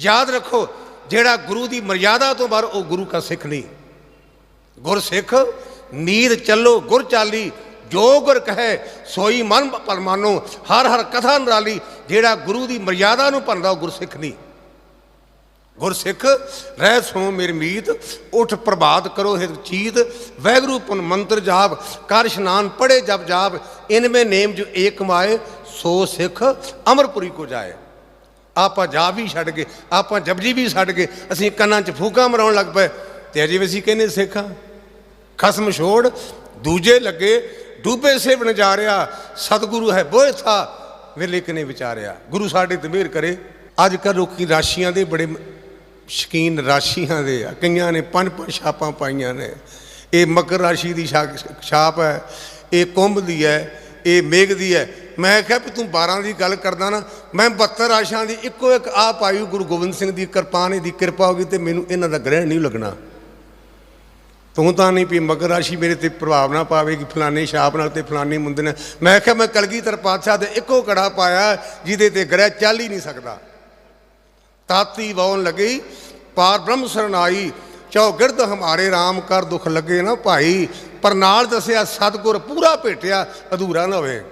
ਯਾਦ ਰੱਖੋ, ਜਿਹੜਾ ਗੁਰੂ ਦੀ ਮਰਿਆਦਾ ਤੋਂ ਬਾਹਰ ਉਹ ਗੁਰੂ ਕਾ ਸਿੱਖ ਨਹੀਂ। ਗੁਰ ਸਿੱਖ ਨੀਰ ਚੱਲੋ, ਗੁਰ ਚਾਲੀ, ਜੋ ਗੁਰ ਕਹੇ, ਸੋਈ ਮਨ ਪਰਮਾਨੋ ਹਰ ਹਰ ਕਥਾ ਨਰਾਲੀ, ਜਿਹੜਾ ਗੁਰੂ ਦੀ ਮਰਿਆਦਾ ਨੂੰ ਭੰਦਾ ਉਹ ਗੁਰਸਿੱਖ ਨਹੀਂ। ਗੁਰਸਿੱਖ, ਰਹਿ ਸੁਣੋ ਮੇਰੀ ਮੀਤ, ਉਠ ਪ੍ਰਭਾਤ ਕਰੋ ਹਿਤ ਚੀਤ, ਵੈਗਰੂ ਪੁਨ ਮੰਤਰ ਜਾਪ ਕਰ ਇਸ਼ਨਾਨ ਪੜੇ ਜਪ ਜਾਪ, ਇਨਮੇ ਨੇਮ ਜੋ ਏਕ ਕਮਾਏ ਸੋ ਸਿੱਖ ਅਮਰਪੁਰੀ ਕੋ ਜਾਏ। ਆਪਾਂ ਜਾ ਵੀ ਛੱਡ ਗਏ, ਆਪਾਂ ਜਪਜੀ ਵੀ ਛੱਡ ਗਏ, ਅਸੀਂ ਕੰਨਾਂ 'ਚ ਫੂਕਾਂ ਮਰਾਉਣ ਲੱਗ ਪਏ। ਤੇ ਅਜੇ ਵੀ ਅਸੀਂ ਕਹਿੰਦੇ ਸਿੱਖਾਂ, ਖਸਮ ਛੋੜ, ਦੂਜੇ ਲੱਗੇ, ਡੂਬੇ ਸੇਵਣ ਜਾ ਰਿਹਾ, ਸਤਿਗੁਰੂ ਹੈ ਬੋਏ ਥਾ ਵੇਲੇ ਕਨੇ ਵਿਚਾਰਿਆ। ਗੁਰੂ ਸਾਡੇ ਤੇ ਮਿਹਰ ਕਰੇ। ਅੱਜ ਕੱਲ੍ਹ ਲੋਕੀ ਰਾਸ਼ੀਆਂ ਦੇ ਬੜੇ ਸ਼ਕੀਨ ਰਾਸ਼ੀਆਂ ਦੇ ਆ। ਕਈਆਂ ਨੇ ਪੰਜ ਪੰਜ ਛਾਪਾਂ ਪਾਈਆਂ ਨੇ। ਇਹ ਮਕਰ ਰਾਸ਼ੀ ਦੀ ਛਾ- ਛਾਪ ਹੈ, ਇਹ ਕੁੰਭ ਦੀ ਹੈ, ਇਹ ਮੇਘ ਦੀ ਹੈ। ਮੈਂ ਕਿਹਾ ਵੀ ਤੂੰ 12 ਦੀ ਗੱਲ ਕਰਦਾ ਨਾ, ਮੈਂ 72 ਰਾਸ਼ਾਂ ਦੀ ਇੱਕੋ ਇੱਕ ਆ ਪਾਈ ਗੁਰੂ ਗੋਬਿੰਦ ਸਿੰਘ ਦੀ ਕਿਰਪਾਨ ਦੀ ਕਿਰਪਾ ਹੋ ਗਈ ਤੇ ਮੈਨੂੰ ਇਹਨਾਂ ਦਾ ਗ੍ਰਹਿਣ ਨਹੀਂ ਲੱਗਣਾ। ਤੂੰ ਤਾਂ ਨਹੀਂ ਵੀ ਮਗਰ ਰਾਸ਼ੀ ਮੇਰੇ ਤੇ ਪ੍ਰਭਾਵ ਨਾ ਪਾਵੇ ਕਿ ਫਲਾਣੇ ਛਾਪ ਨਾਲ ਤੇ ਫਲਾਣੇ ਮੁੰਦੇ ਨਾਲ। ਮੈਂ ਕਿਹਾ ਮੈਂ ਕਲਗੀਧਰ ਪਾਤਸ਼ਾਹ ਦੇ ਇੱਕੋ ਕੜਾ ਪਾਇਆ, ਜਿਹਦੇ ਤੇ ਗ੍ਰਹਿ ਚੱਲ ਹੀ ਨਹੀਂ ਸਕਦਾ। ਤਾਤੀ ਵਾਉਣ ਲੱਗੀ, ਪਾਰ ਬ੍ਰਹਮ ਸਰਨਾਈ ਚੌਗਿਰਦ ਹਮਾਰੇ RAM ਕਰ ਦੁੱਖ ਲੱਗੇ ਨਾ ਭਾਈ, ਪਰ ਨਾਲ ਦੱਸਿਆ ਸਤਗੁਰ ਪੂਰਾ ਭੇਟਿਆ, ਅਧੂਰਾ ਨਾ ਹੋਵੇ।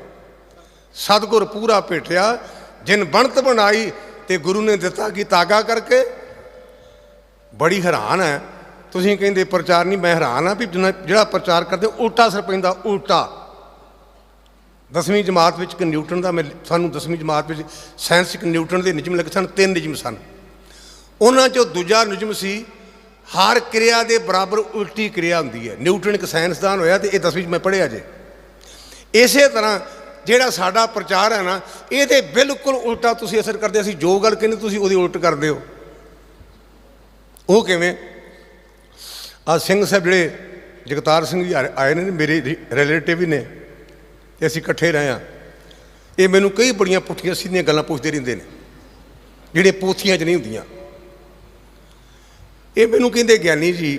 ਸਤਗੁਰ ਪੂਰਾ ਭੇਟਿਆ, ਜਿਨ ਬਣਤ ਬਣਾਈ ਤੇ ਗੁਰੂ ਨੇ ਦਿੱਤਾ ਕਿ ਤਾਗਾ ਕਰਕੇ। ਬੜੀ ਹੈਰਾਨ ਹੈ। ਤੁਸੀਂ ਕਹਿੰਦੇ ਪ੍ਰਚਾਰ ਨਹੀਂ, ਮੈਂ ਹੈਰਾਨ ਆ ਵੀ ਜਿਹੜਾ ਪ੍ਰਚਾਰ ਕਰਦੇ, ਉਲਟਾ ਅਸਰ ਪੈਂਦਾ, ਉਲਟਾ। ਦਸਵੀਂ ਜਮਾਤ ਵਿੱਚ ਇੱਕ ਨਿਊਟਨ ਦਾ ਮੈਂ ਸਾਨੂੰ ਦਸਵੀਂ ਜਮਾਤ ਵਿੱਚ ਸਾਇੰਸ ਇੱਕ ਨਿਊਟਨ ਦੇ ਨਿਯਮ ਲੱਗੇ ਸਨ, ਤਿੰਨ ਨਿਯਮ ਸਨ। ਉਹਨਾਂ ਚੋਂ ਦੂਜਾ ਨਿਯਮ ਸੀ, ਹਰ ਕਿਰਿਆ ਦੇ ਬਰਾਬਰ ਉਲਟੀ ਕਿਰਿਆ ਹੁੰਦੀ ਹੈ। ਨਿਊਟਨ ਇੱਕ ਸਾਇੰਸਦਾਨ ਹੋਇਆ ਤੇ ਇਹ ਦਸਵੀਂ 'ਚ ਮੈਂ ਪੜ੍ਹਿਆ ਜੇ। ਇਸੇ ਤਰ੍ਹਾਂ ਜਿਹੜਾ ਸਾਡਾ ਪ੍ਰਚਾਰ ਹੈ ਨਾ, ਇਹਦੇ ਬਿਲਕੁਲ ਉਲਟਾ ਤੁਸੀਂ ਅਸਰ ਕਰਦੇ ਅਸੀਂ ਜੋ ਗੱਲ ਕਹਿੰਦੇ, ਤੁਸੀਂ ਉਹਦੀ ਉਲਟ ਕਰਦੇ ਹੋ। ਉਹ ਕਿਵੇਂ? ਆ ਸਿੰਘ ਸਾਹਿਬ ਜਿਹੜੇ ਜਗਤਾਰ ਸਿੰਘ ਜੀ ਆਏ ਆਏ ਨੇ ਮੇਰੇ ਰਿਲੇਟਿਵ ਹੀ ਨੇ, ਤੇ ਅਸੀਂ ਇਕੱਠੇ ਰਹੇ ਆ ਇਹ ਮੈਨੂੰ ਕਈ ਬੜੀਆਂ ਪੁੱਠੀਆਂ, ਸਿੱਧੀਆਂ ਗੱਲਾਂ ਪੁੱਛਦੇ ਰਹਿੰਦੇ ਨੇ, ਜਿਹੜੇ ਪੋਥੀਆਂ 'ਚ ਨਹੀਂ ਹੁੰਦੀਆਂ। ਇਹ ਮੈਨੂੰ ਕਹਿੰਦੇ, ਗਿਆਨੀ ਜੀ,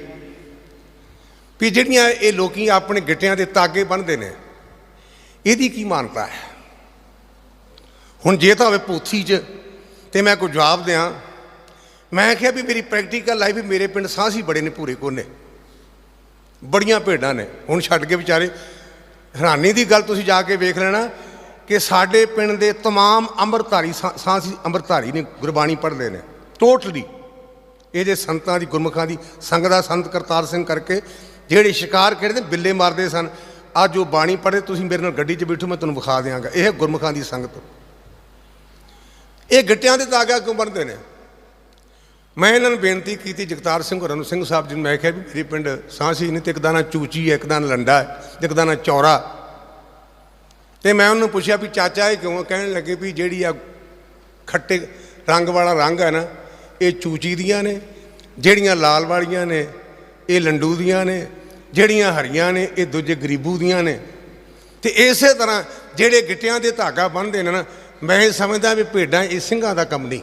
ਵੀ ਜਿਹੜੀਆਂ ਇਹ ਲੋਕੀ ਆਪਣੇ ਗਿੱਟਿਆਂ ਦੇ ਤਾਗੇ ਬੰਨ੍ਹਦੇ ਨੇ ਇਹਦੀ ਕੀ ਮਾਨਤਾ ਹੈ ਹੁਣ ਜੇ ਤਾਂ ਹੋਵੇ ਪੋਥੀ 'ਚ ਤੇ ਮੈਂ ਕੋਈ ਜਵਾਬ ਦਿਆਂ ਮੈਂ ਕਿਹਾ ਵੀ ਮੇਰੀ ਪ੍ਰੈਕਟੀਕਲ ਲਾਈਫ ਵੀ ਮੇਰੇ ਪਿੰਡ ਸਾਹਸੀ ਬੜੇ ਨੇ ਪੂਰੇ ਕੋਨੇ ਬੜੀਆਂ ਭੇਡਾਂ ਨੇ ਹੁਣ ਛੱਡ ਕੇ ਵਿਚਾਰੇ ਹੈਰਾਨੀ ਦੀ ਗੱਲ ਤੁਸੀਂ ਜਾ ਕੇ ਵੇਖ ਲੈਣਾ ਕਿ ਸਾਡੇ ਪਿੰਡ ਦੇ तमाम ਅੰਮ੍ਰਿਤਧਾਰੀ ਸਾਂ- ਸਾਂਸੀ ਅੰਮ੍ਰਿਤਧਾਰੀ ਨੇ ਗੁਰਬਾਣੀ ਪੜ੍ਹਦੇ ਨੇ ਟੋਟਲੀ ਇਹ ਜੇ ਸੰਤਾਂ ਦੀ ਗੁਰਮੁਖਾਂ ਦੀ ਸੰਗ ਦਾ ਸੰਤ ਕਰਤਾਰ ਸਿੰਘ ਕਰਕੇ ਜਿਹੜੇ ਸ਼ਿਕਾਰ ਖੇਡਦੇ ਬਿੱਲੇ ਮਾਰਦੇ ਸਨ ਅੱਜ ਉਹ ਬਾਣੀ ਪੜ੍ਹੇ, ਤੁਸੀਂ ਮੇਰੇ ਨਾਲ ਗੱਡੀ 'ਚ ਬੈਠੋ, ਮੈਂ ਤੁਹਾਨੂੰ ਵਿਖਾ ਦਿਆਂਗਾ। ਇਹ ਗੁਰਮੁਖਾਂ ਦੀ ਸੰਗਤ। ਇਹ ਗਿੱਟਿਆਂ ਦੇ ਤਾਗਾ ਕਿਉਂ ਬਣਦੇ ਨੇ? ਮੈਂ ਇਹਨਾਂ ਨੂੰ ਬੇਨਤੀ ਕੀਤੀ, ਜਗਤਾਰ ਸਿੰਘ ਹੋਰਾਂ ਨੂੰ ਸਿੰਘ ਸਾਹਿਬ ਜੀ ਨੂੰ, ਮੈਂ ਕਿਹਾ ਵੀ ਮੇਰੇ ਪਿੰਡ ਸਾਂਸੀ ਨਹੀਂ ਤੇ ਇੱਕ ਦਾਣਾ ਚੂਚੀ ਹੈ, ਇੱਕ ਦਾਣਾ ਲੰਡਾ ਹੈ, ਤੇ ਇੱਕ ਦਾਣਾ ਚੌਰਾ। ਤੇ ਮੈਂ ਉਹਨੂੰ ਪੁੱਛਿਆ ਵੀ ਚਾਚਾ ਇਹ ਕਿਉਂ ਕਹਿਣ ਲੱਗੇ ਵੀ ਜਿਹੜੀ ਆ ਖੱਟੇ ਰੰਗ ਵਾਲਾ ਰੰਗ ਹੈ ਨਾ, ਇਹ ਚੂਚੀ ਦੀਆਂ ਨੇ, ਜਿਹੜੀਆਂ ਲਾਲ ਵਾਲੀਆਂ ਨੇ, ਇਹ ਲੰਡੂ ਦੀਆਂ ਨੇ ਜਿਹੜੀਆਂ ਹਰੀਆਂ ਨੇ, ਇਹ ਦੂਜੇ ਗਰੀਬੂ ਦੀਆਂ ਨੇ। ਤੇ ਇਸੇ ਤਰ੍ਹਾਂ ਜਿਹੜੇ ਗਿੱਟਿਆਂ ਦੇ ਧਾਗਾ ਬੰਨ੍ਹਦੇ ਨੇ ਨਾ, ਮੈਂ ਇਹ ਸਮਝਦਾ ਵੀ ਭੇਡਾਂ ਇਹ ਸਿੰਘਾਂ ਦਾ ਕੰਮ ਨਹੀਂ।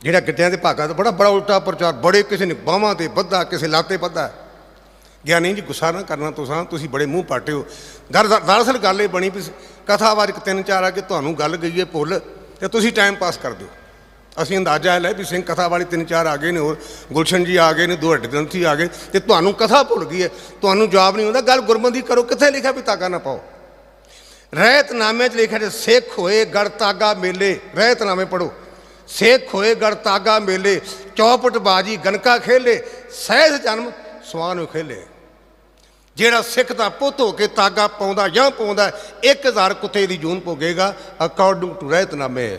ਜਿਹੜਾ ਗਿੱਟਿਆਂ ਦੇ ਭਾਗਾ ਦਾ ਬੜਾ ਬੜਾ ਉਲਟਾ ਪ੍ਰਚਾਰ, ਬੜੇ ਕਿਸੇ ਨੇ ਬਾਹਾਂ ਤੇ ਬੱਧਾ ਕਿਸੇ ਲਾਤੇ ਬੱਧਾ ਗਿਆਨੀ ਜੀ, ਗੁੱਸਾ ਨਾ ਕਰਨਾ ਤੁਸੀਂ ਤੁਸੀਂ ਬੜੇ ਮੂੰਹ ਪਾਟੇ ਹੋ। ਦਰਅਸਲ ਗੱਲ ਇਹ ਬਣੀ ਵੀ ਕਥਾਵਾਚਕ ਤਿੰਨ ਚਾਰ ਆ ਕੇ ਤੁਹਾਨੂੰ ਗੱਲ ਗਈ ਹੈ ਭੁੱਲ, ਤੇ ਤੁਸੀਂ ਟਾਈਮ ਪਾਸ ਕਰ ਦਿਓ। ਅਸੀਂ ਅੰਦਾਜ਼ਾ ਇਹ ਲੈ ਵੀ ਸਿੰਘ ਕਥਾ ਵਾਲੀ ਤਿੰਨ ਚਾਰ ਆ ਗਏ ਨੇ ਹੋਰ, ਗੁਲਸ਼ਨ ਜੀ ਆ ਗਏ ਨੇ, ਦੋ ਹੱਡ ਗ੍ਰੰਥੀ ਆ ਗਏ, ਤੇ ਤੁਹਾਨੂੰ ਕਥਾ ਭੁੱਲ ਗਈ ਹੈ, ਤੁਹਾਨੂੰ ਜਵਾਬ ਨਹੀਂ ਹੁੰਦਾ, ਗੱਲ ਗੁਰਮੰਦੀ ਕਰੋ, ਕਿੱਥੇ ਲਿਖਿਆ ਵੀ ਤਾਗਾ ਨਾ ਪਾਓ। ਰਹਿਤਨਾਮੇ 'ਚ ਲਿਖਿਆ ਜੇ ਸਿੱਖ ਹੋਏ ਗੜਤਾਗਾ ਮੇਲੇ, ਰਹਿਤਨਾਮੇ ਪੜੋ ਸਿੱਖ ਹੋਏ ਗੜਤਾਗਾ ਮੇਲੇ, ਚੌਪਟ ਬਾਜੀ ਗਨਕਾ ਖੇਲੇ, ਸਹਿਜ ਜਨਮ ਸਵਾਨ ਖੇਲੇ। ਜਿਹੜਾ ਸਿੱਖ ਦਾ ਪੁੱਤ ਹੋ ਕੇ ਤਾਗਾ ਪਾਉਂਦਾ ਜਾਂ ਪਾਉਂਦਾ 1000 ਕੁੱਤੇ ਦੀ ਜੂਨ ਭੋਗੇਗਾ ਅਕੋਰਡਿੰਗ ਟੂ ਰਹਿਤਨਾਮੇ।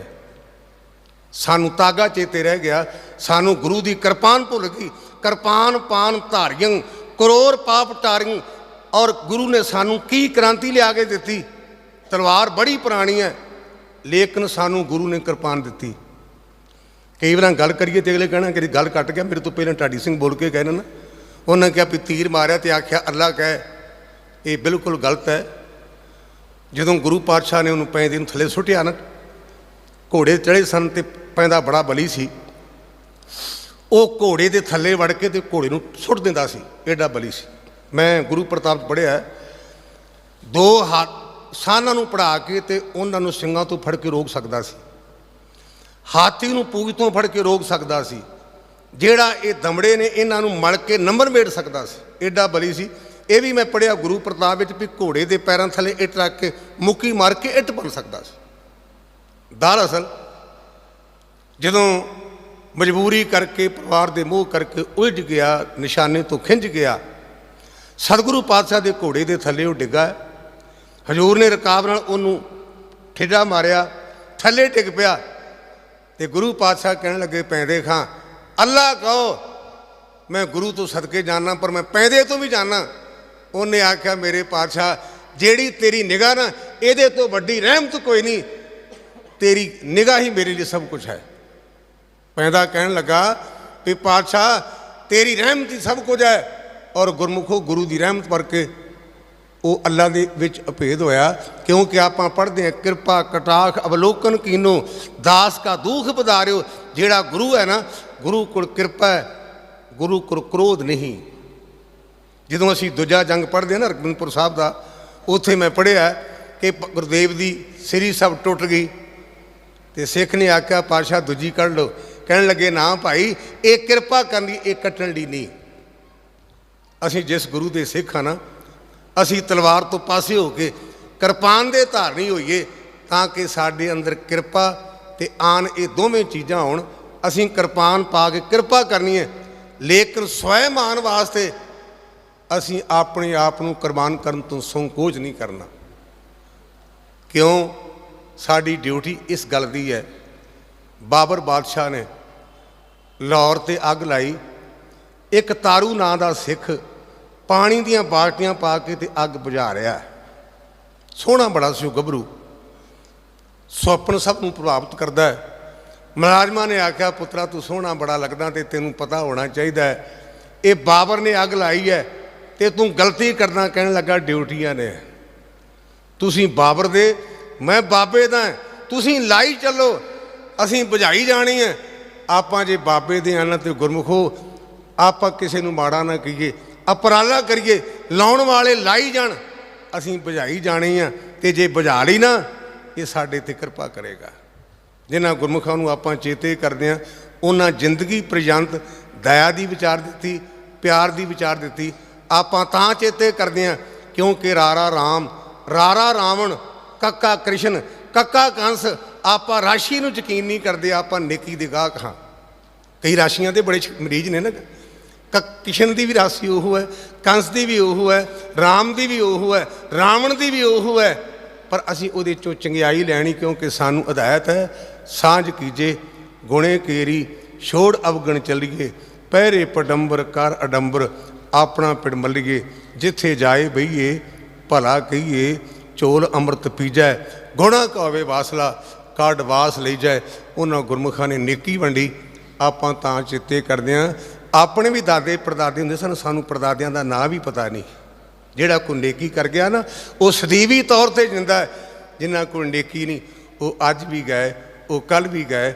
ਸਾਨੂੰ ਤਾਗਾ ਚੇਤੇ ਰਹਿ ਗਿਆ, ਸਾਨੂੰ ਗੁਰੂ ਦੀ ਕਿਰਪਾਨ ਭੁੱਲ ਗਈ। ਕਿਰਪਾਨ ਪਾਨ ਧਾਰੀਆਂ, ਕਰੋੜ ਪਾਪ ਟਾਰੀਆਂ, ਔਰ ਗੁਰੂ ਨੇ ਸਾਨੂੰ ਕੀ ਕ੍ਰਾਂਤੀ ਲਿਆ ਕੇ ਦਿੱਤੀ? ਤਲਵਾਰ ਬੜੀ ਪੁਰਾਣੀ ਹੈ, ਲੇਕਿਨ ਸਾਨੂੰ ਗੁਰੂ ਨੇ ਕਿਰਪਾਨ ਦਿੱਤੀ। ਕਈ ਵਾਰਾਂ ਗੱਲ ਕਰੀਏ ਤੇ ਅਗਲੇ ਕਹਿਣਾ ਕਿ ਗੱਲ ਕੱਟ ਗਿਆ, ਮੇਰੇ ਤੋਂ ਪਹਿਲਾਂ ਢਾਡੀ ਸਿੰਘ ਬੋਲ ਕੇ ਕਹਿਣਾ ਨਾ ਉਹਨਾਂ ਕਿਹਾ ਵੀ ਤੀਰ ਮਾਰਿਆ ਤੇ ਆਖਿਆ, ਅੱਲਾ ਕਹੇ, ਇਹ ਬਿਲਕੁਲ ਗਲਤ ਹੈ। ਜਦੋਂ ਗੁਰੂ ਪਾਤਸ਼ਾਹ ਨੇ ਉਹਨੂੰ ਪੈਂਦੇ ਨੂੰ ਥੱਲੇ ਸੁੱਟਿਆ ਨਾ, ਘੋੜੇ ਚੜੇ ਸਨ ਤੇ ਪੈਂਦਾ ਬੜਾ ਬਲੀ ਸੀ। ਉਹ ਘੋੜੇ ਦੇ ਥੱਲੇ ਵੜ ਕੇ ਤੇ ਘੋੜੇ ਨੂੰ ਸੁੱਟ ਦਿੰਦਾ ਸੀ। ਐਡਾ ਬਲੀ ਸੀ। ਮੈਂ ਗੁਰੂ ਪ੍ਰਤਾਪ ਪੜਿਆ ਦੋ ਹੱਥ ਸਾਨਾਂ ਨੂੰ ਪੜਾ ਕੇ ਤੇ ਉਹਨਾਂ ਨੂੰ ਸਿੰਘਾਂ ਤੋਂ ਫੜ ਕੇ ਰੋਕ ਸਕਦਾ ਸੀ। ਹਾਥੀ ਨੂੰ ਪੂਛ ਤੋਂ ਫੜ ਕੇ ਰੋਕ ਸਕਦਾ ਸੀ। ਜਿਹੜਾ ਇਹ ਦਮੜੇ ਨੇ, ਇਹਨਾਂ ਨੂੰ ਮਲ ਕੇ ਨੰਬਰ ਮੇੜ ਸਕਦਾ ਸੀ। ਐਡਾ ਬਲੀ ਸੀ। ਇਹ ਵੀ ਮੈਂ ਪੜਿਆ ਗੁਰੂ ਪ੍ਰਤਾਪ ਵਿੱਚ ਵੀ ਘੋੜੇ ਦੇ ਪੈਰਾਂ ਥੱਲੇ ਇੱਟ ਰੱਖ ਕੇ ਮੁੱਕੀ ਮਾਰ ਕੇ ਇੱਟ ਬਣ ਸਕਦਾ ਸੀ। ਦਰਅਸਲ ਜਦੋਂ ਮਜਬੂਰੀ ਕਰਕੇ, ਪਰਿਵਾਰ ਦੇ ਮੋਹ ਕਰਕੇ ਉਲਝ ਗਿਆ, ਨਿਸ਼ਾਨੇ ਤੋਂ ਖਿੰਝ ਗਿਆ, ਸਤਿਗੁਰੂ ਪਾਤਸ਼ਾਹ ਦੇ ਘੋੜੇ ਦੇ ਥੱਲੇ ਉਹ ਡਿੱਗਾ। ਹਜੂਰ ਨੇ ਰਕਾਬ ਨਾਲ ਉਹਨੂੰ ਠੇਡਾ ਮਾਰਿਆ, ਥੱਲੇ ਡਿੱਗ ਪਿਆ ਤੇ ਗੁਰੂ ਪਾਤਸ਼ਾਹ ਕਹਿਣ ਲੱਗੇ, ਪੈਂਦੇ ਖਾਂ ਅੱਲਾ ਕਹੋ, ਮੈਂ ਗੁਰੂ ਤੋਂ ਸਦਕੇ ਜਾਣਾ ਪਰ ਮੈਂ ਪੈਂਦੇ ਤੋਂ ਵੀ ਜਾਣਾ ਉਹਨੇ ਆਖਿਆ, ਮੇਰੇ ਪਾਤਸ਼ਾਹ, ਜਿਹੜੀ ਤੇਰੀ ਨਿਗਾਹ ਨਾ, ਇਹਦੇ ਤੋਂ ਵੱਡੀ ਰਹਿਮਤ ਕੋਈ ਨਹੀਂ। ਤੇਰੀ ਨਿਗਾਹ ਹੀ ਮੇਰੇ ਲਈ ਸਭ ਕੁਝ ਹੈ। ਪੈਦਾ ਕਹਿਣ ਲੱਗਾ ਵੀ ਪਾਤਸ਼ਾਹ, ਤੇਰੀ ਰਹਿਮਤ ਹੀ ਸਭ ਕੁਝ ਹੈ। ਔਰ ਗੁਰਮੁਖੋ ਗੁਰੂ ਦੀ ਰਹਿਮਤ ਕਰਕੇ ਉਹ ਅੱਲਾ ਦੇ ਵਿੱਚ ਅਭੇਦ ਹੋਇਆ। ਕਿਉਂਕਿ ਆਪਾਂ ਪੜ੍ਹਦੇ ਹਾਂ, ਕਿਰਪਾ, ਕਟਾਖ, ਅਵਲੋਕਨ ਕੀਨੋ, ਦਾਸ ਕਾ ਦੁਖ ਪਧਾਰਿਓ, ਜਿਹੜਾ ਗੁਰੂ ਹੈ ਨਾ, ਗੁਰੂ ਕੋਲ ਕਿਰਪਾ ਹੈ, ਗੁਰੂ ਕੋਲ ਕ੍ਰੋਧ ਨਹੀਂ। ਜਦੋਂ ਅਸੀਂ ਦੂਜਾ ਜੰਗ ਪੜ੍ਹਦੇ ਹਾਂ ਨਾ ਰਗਨਪੁਰ ਸਾਹਿਬ ਦਾ, ਉੱਥੇ ਮੈਂ ਪੜ੍ਹਿਆ ਕਿ ਗੁਰਦੇਵ ਦੀ ਸ੍ਰੀ ਸਭ ਟੁੱਟ ਗਈ। ਤੇ ਸਿੱਖ ਨੇ ਆਖਿਆ, ਪਾਤਸ਼ਾਹ ਦੂਜੀ ਕੱਢ ਲਓ। ਕਹਿਣ ਲੱਗੇ, ਨਾ ਭਾਈ, ਇਹ ਕਿਰਪਾ ਕਰਨ ਕਰਨੀ ਇਹ ਕੱਟਣ ਲਈ ਨਹੀਂ। ਅਸੀਂ ਜਿਸ ਗੁਰੂ ਦੇ ਸਿੱਖ ਹਾਂ ਨਾ, ਅਸੀਂ ਤਲਵਾਰ ਤੋਂ ਪਾਸੇ ਹੋ ਕੇ ਕਿਰਪਾਨ ਦੇ ਧਾਰਨੀ ਹੋਈਏ, ਤਾਂ ਕਿ ਸਾਡੇ ਅੰਦਰ ਕਿਰਪਾ ਤੇ ਆਨ ਇਹ ਦੋਵੇਂ ਚੀਜ਼ਾਂ ਹੋਣ। ਅਸੀਂ ਕਿਰਪਾਨ ਪਾ ਕੇ ਕਿਰਪਾ ਕਰਨੀ ਹੈ। ਲੇਕਿਨ ਸਵੈਮਾਨ ਵਾਸਤੇ ਅਸੀਂ ਆਪਣੇ ਆਪ ਨੂੰ ਕੁਰਬਾਨ ਕਰਨ ਤੋਂ ਸੰਕੋਚ ਨਹੀਂ ਕਰਨਾ। ਕਿਉਂ? ਸਾਡੀ ਡਿਊਟੀ ਇਸ ਗੱਲ ਦੀ ਹੈ। ਬਾਬਰ ਬਾਦਸ਼ਾਹ ਨੇ ਲਾਹੌਰ ਤੇ ਅੱਗ ਲਾਈ। ਇੱਕ ਤਾਰੂ ਨਾਂ ਦਾ ਸਿੱਖ ਪਾਣੀ ਦੀਆਂ ਬਾਲਟੀਆਂ ਪਾ ਕੇ ਤੇ ਅੱਗ ਬੁਝਾ ਰਿਹਾ ਸੋਹਣਾ ਬੜਾ ਸੀ ਉਹ ਗੱਭਰੂ। ਸੁਪਨ ਸਭ ਨੂੰ ਪ੍ਰਭਾਵਿਤ ਕਰਦਾ ਹੈ। ਮੁਲਾਜ਼ਮਾਂ ਨੇ ਆਖਿਆ, ਪੁੱਤਰਾ, ਤੂੰ ਸੋਹਣਾ ਬੜਾ ਲੱਗਦਾ ਤੇ ਤੈਨੂੰ ਪਤਾ ਹੋਣਾ ਚਾਹੀਦਾ ਹੈ। ਇਹ ਬਾਬਰ ਨੇ ਅੱਗ ਲਾਈ ਹੈ ਤੇ ਤੂੰ ਗਲਤੀ ਕਰਨਾ ਕਹਿਣ ਲੱਗਾ, ਡਿਊਟੀਆਂ ਨੇ। ਤੁਸੀਂ ਬਾਬਰ ਦੇ, ਮੈਂ ਬਾਬੇ ਦਾ ਤੁਸੀਂ ਲਾਈ ਚੱਲੋ, ਅਸੀਂ ਬੁਝਾਈ ਜਾਣੀ ਹੈ। ਆਪਾਂ ਜੇ ਬਾਬੇ ਦੇ ਆਣਾ ਤੇ ਗੁਰਮੁਖੋ ਆਪਾਂ ਕਿਸੇ ਨੂੰ ਮਾੜਾ ਨਾ ਕਹੀਏ, ਅਪਰਾਲਾ ਕਰੀਏ, ਲਾਉਣ ਵਾਲੇ ਲਾਈ ਜਾਣ, ਅਸੀਂ ਬੁਝਾਈ ਜਾਣੀ ਆ, ਤੇ ਜੇ ਬੁਝਾ ਲਈ ਨਾ, ਇਹ ਸਾਡੇ ਤੇ ਕਿਰਪਾ ਕਰੇਗਾ। ਜਿਨ੍ਹਾਂ ਗੁਰਮੁਖਾਂ ਨੂੰ ਆਪਾਂ ਚੇਤੇ ਕਰਦੇ ਆ, ਉਹਨਾਂ ਜ਼ਿੰਦਗੀ ਪ੍ਰਯੰਤ ਦਇਆ ਦੀ ਵਿਚਾਰ ਦਿੱਤੀ, ਪਿਆਰ ਦੀ ਵਿਚਾਰ ਦਿੱਤੀ, ਆਪਾਂ ਤਾਂ ਚੇਤੇ ਕਰਦੇ ਆ, ਕਿਉਂਕਿ ਰਾਰਾ ਰਾਮ, ਰਾਰਾ ਰਾਵਣ, ਕੱਕਾ ਕ੍ਰਿਸ਼ਨ, ਕੱਕਾ ਕੰਸ ਆਪਾਂ ਰਾਸ਼ੀ ਨੂੰ ਯਕੀਨ ਨਹੀਂ ਕਰਦੇ, ਆਪਾਂ ਨੇਕੀ ਦੇ ਗਾਹਕ ਹਾਂ। ਕਈ ਰਾਸ਼ੀਆਂ ਦੇ ਬੜੇ ਮਰੀਜ਼ ਨੇ ਨਾ। ਕਿਸ਼ਨ ਦੀ ਵੀ ਰਾਸ਼ੀ ਉਹ ਹੈ, ਕੰਸ ਦੀ ਵੀ ਉਹ ਹੈ, ਰਾਮ ਦੀ ਵੀ ਉਹ ਹੈ, ਰਾਵਣ ਦੀ ਵੀ ਉਹ ਹੈ। ਪਰ ਅਸੀਂ ਉਹਦੇ ਚੋਂ ਚੰਗਿਆਈ ਲੈਣੀ ਕਿਉਂਕਿ ਸਾਨੂੰ ਹਦਾਇਤ ਹੈ, ਸਾਂਝ ਕੀਜੇ, ਗੁਣੇ ਕੇਰੀ, ਛੋੜ ਅਵਗਣ ਚਲੀਏ, ਪਹਿਰੇ ਪਡੰਬਰ ਕਰ ਅਡੰਬਰ, ਆਪਣਾ ਪਿੜ ਮੱਲੀਏ। ਜਿੱਥੇ ਜਾਏ ਬਈਏ, ਭਲਾ ਕਹੀਏ, ਚੋਲ ਅੰਮ੍ਰਿਤ ਪੀਜੈ, ਗੁਣਾ ਕਾਵੇ ਵਾਸਲਾ ਕਾਢ ਵਾਸ ਲਈ ਜਾਏ। ਉਹਨਾਂ ਗੁਰਮੁਖਾਂ ਨੇ ਨੇਕੀ ਵੰਡੀ। ਆਪਾਂ ਤਾਂ ਚਿੱਤੇ ਕਰਦੇ ਹਾਂ। ਆਪਣੇ ਵੀ ਦਾਦੇ ਪੜਦਾਦੇ ਹੁੰਦੇ ਸਨ, ਸਾਨੂੰ ਪੜਦਾਦਿਆਂ ਦਾ ਨਾਂ ਵੀ ਪਤਾ ਨਹੀਂ। ਜਿਹੜਾ ਕੋਈ ਨੇਕੀ ਕਰ ਗਿਆ ਨਾ, ਉਹ ਸਦੀਵੀ ਤੌਰ ਤੇ ਜਿੰਦਾ ਹੈ। ਜਿਨ੍ਹਾਂ ਕੋਲ ਨੇਕੀ ਨਹੀਂ, ਉਹ ਅੱਜ ਵੀ ਗਏ, ਉਹ ਕੱਲ ਵੀ ਗਏ